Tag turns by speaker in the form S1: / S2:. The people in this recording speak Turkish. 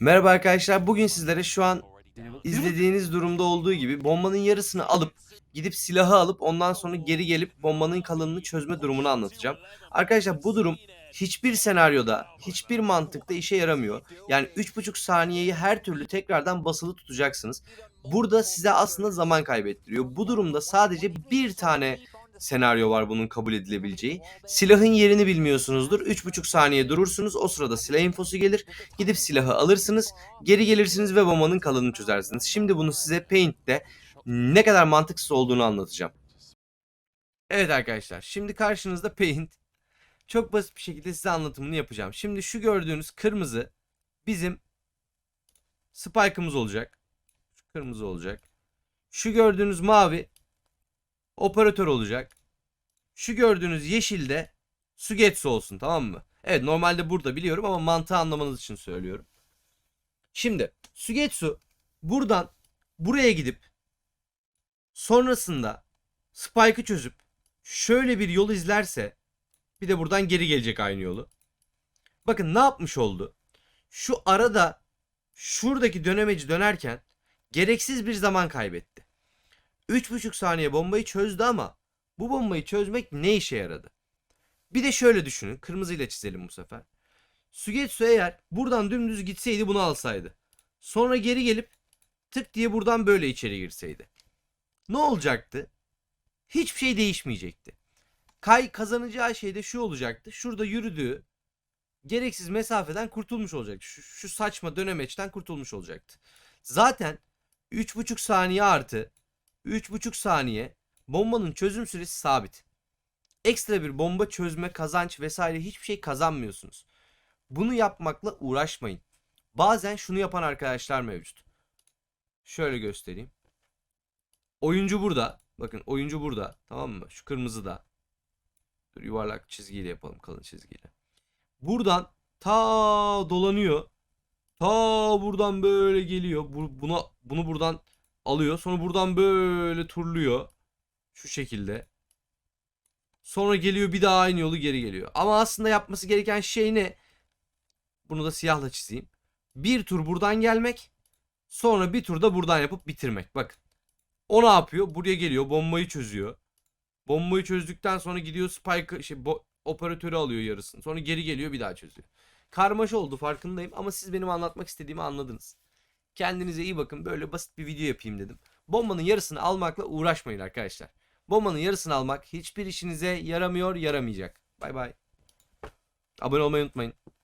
S1: Merhaba arkadaşlar. Bugün sizlere şu an izlediğiniz durumda olduğu gibi bombanın yarısını alıp gidip silahı alıp ondan sonra geri gelip bombanın kalanını çözme durumunu anlatacağım. Arkadaşlar bu durum hiçbir senaryoda, hiçbir mantıkta işe yaramıyor. Yani 3,5 saniyeyi her türlü tekrardan basılı tutacaksınız. Burada size aslında zaman kaybettiriyor. Bu durumda sadece bir tane senaryo var bunun kabul edilebileceği. Silahın yerini bilmiyorsunuzdur. 3,5 saniye durursunuz. O sırada silah infosu gelir. Gidip silahı alırsınız. Geri gelirsiniz ve bombanın kalanını çözersiniz. Şimdi bunu size Paint'te ne kadar mantıksız olduğunu anlatacağım. Evet arkadaşlar. Şimdi karşınızda Paint. Çok basit bir şekilde size anlatımını yapacağım. Şimdi şu gördüğünüz kırmızı bizim spike'ımız olacak. Şu kırmızı olacak. Şu gördüğünüz mavi operatör olacak. Şu gördüğünüz yeşil de Sugetsu olsun tamam mı? Evet normalde burada biliyorum ama mantığı anlamanız için söylüyorum. Şimdi Sugetsu buradan buraya gidip sonrasında Spike'ı çözüp şöyle bir yol izlerse bir de buradan geri gelecek aynı yolu. Bakın ne yapmış oldu? Şu arada şuradaki dönemeci dönerken gereksiz bir zaman kaybetti. 3,5 saniye bombayı çözdü ama bu bombayı çözmek ne işe yaradı? Bir de şöyle düşünün. Kırmızıyla çizelim bu sefer. Sugetsu eğer buradan dümdüz gitseydi bunu alsaydı. Sonra geri gelip tık diye buradan böyle içeri girseydi. Ne olacaktı? Hiçbir şey değişmeyecekti. Kay kazanacağı şey de şu olacaktı. Şurada yürüdüğü gereksiz mesafeden kurtulmuş olacaktı. Şu, şu saçma dönemeçten kurtulmuş olacaktı. Zaten 3,5 saniye artı 3,5 saniye bombanın çözüm süresi sabit. Ekstra bir bomba çözme, kazanç vesaire hiçbir şey kazanmıyorsunuz. Bunu yapmakla uğraşmayın. Bazen şunu yapan arkadaşlar mevcut. Şöyle göstereyim. Oyuncu burada. Bakın oyuncu burada. Tamam mı? Şu kırmızı da. Dur yuvarlak çizgiyle yapalım kalın çizgiyle. Buradan ta dolanıyor. Ta buradan böyle geliyor. Bu, buna, bunu buradan alıyor. Sonra buradan böyle turluyor. Şu şekilde. Sonra geliyor bir daha aynı yolu geri geliyor. Ama aslında yapması gereken şey ne? Bunu da siyahla çizeyim. Bir tur buradan gelmek. Sonra bir tur da buradan yapıp bitirmek. Bakın. O ne yapıyor? Buraya geliyor. Bombayı çözüyor. Bombayı çözdükten sonra gidiyor Spike şey, bo- operatörü alıyor yarısını. Sonra geri geliyor bir daha çözüyor. Karmaşa oldu farkındayım ama siz benim anlatmak istediğimi anladınız. Kendinize iyi bakın. Böyle basit bir video yapayım dedim. Bombanın yarısını almakla uğraşmayın arkadaşlar. Bombanın yarısını almak hiçbir işinize yaramıyor, yaramayacak. Bay bay. Abone olmayı unutmayın.